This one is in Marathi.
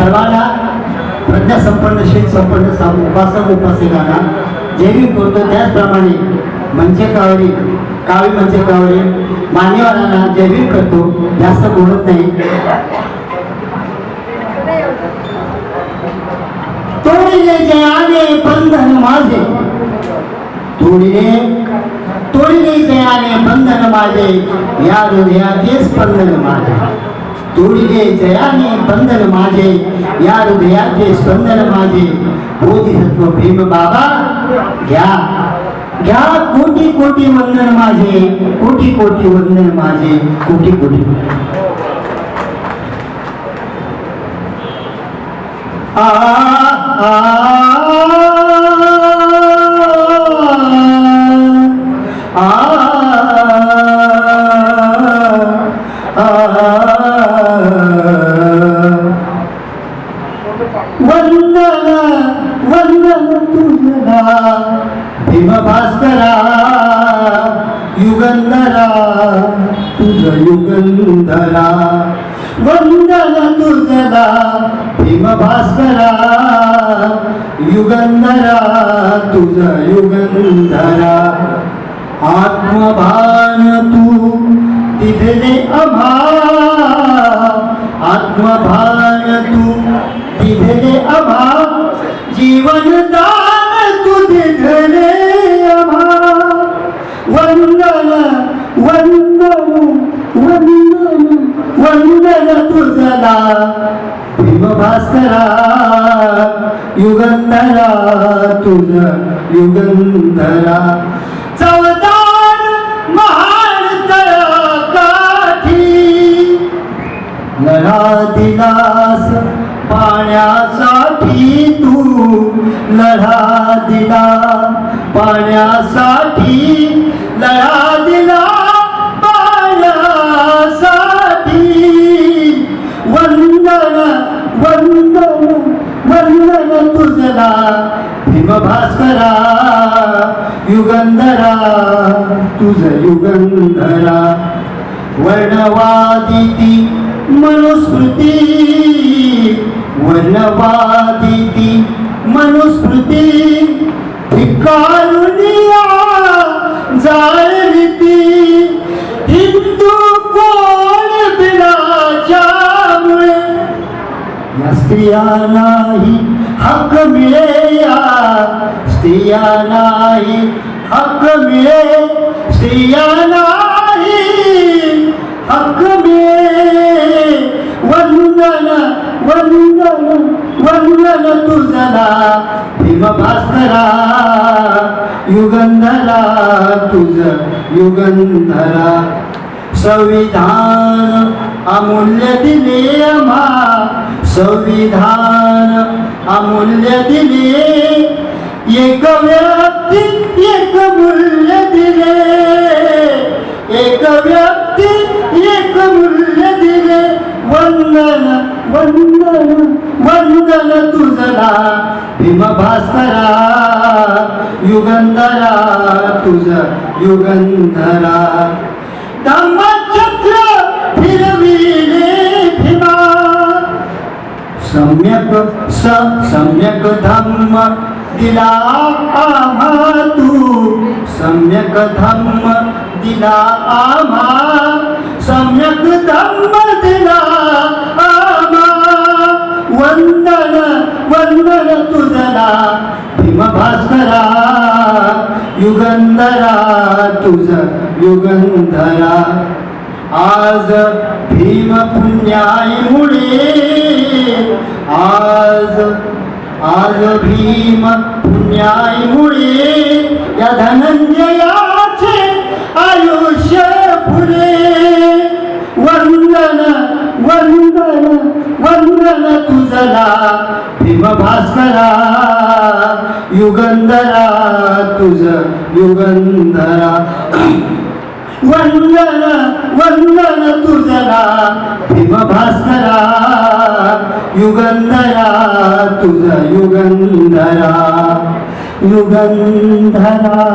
उपस्थित सर्वांना प्रज्ञासंपन्न शील संपन्न साम- उपासक उपासिकांना जे मी बोलतो त्याचप्रमाणे मंचकावरील म्हणजे मंचकावरील म्हणजे मान्यवरांना जे मी करतो जास्त बोलत नाही. तोडीने जे आले बंधन माझे. तोडीने तोडीने जे आले बंधन माझे. या हृदयाचे स्पंदन माझे. तोडिले जयाने बंधन माझे या हृदयाचे स्पंदन माझे बोधिसत्व भीम बाबा घ्या घ्या कोटी कोटी वंदन माझे कोटी कोटी वंदन माझे कोटी कोटी आ आ भास्करा युगंधरा तुझ युगंधरा वंदन तुझला भीम भास्करा युगंधरा तुझ युगंधरा आत्मभान तू तिथले अभा वंदन वंदन वंदन वंदन तुझला. भीम युगंधरा तुझ युगंधरा. चवदार महान काठी लढा दिलास पाण्यासाठी तू. लढा दिला पाण्यासाठी लढा दिला वंदन वंदन वंदन तुझला. भास्करा युगंधरा तुझ युगंधरा. वर्णवादिती मनुस्मृती वर्णवादिती मनुस्मृती. धिक्कारुनिया हिंदू कोण बिलाच्यामुळे या स्त्रियांनाही हक्क मिळे या स्त्रियांनाही हक्क मिळे स्त्रियांनाही हक्क मिळे वंदन वंदन वंदन तुझला. भीम भास्करा युगंधरा तुझ युगंधरा. संविधान अमूल्य दिले आम्हा संविधान अमूल्य दिले. एक व्यक्ती एक मूल्य दिले. एक व्यक्ती एक मूल्य दिले. वंदन वंदन वंदन तुझला. भीम भास्करा युगंधरा तुझ युगंधरा. सम्यक स सम्यक धम्म दिला आम्हा तू सम्यक धम्म दिला आम्हा सम्यक धम्म दिला आम्हा वंदन वंदन तुझला। भीमभास्करा युगंधरा तुझ युगंधरा। आज भीम पुण्याईमुळे आज आज भीम पुण्याईमुळे या धनंजयाचे आयुष्य पुरे. वंदन वंदन वंदन तुझला भीम भास्करा युगंधरा तुझ युगंधरा. वंदन वंदन तुझला. भीम भास्करा युगंधरा तुझ युगंधरा. युगंधरा.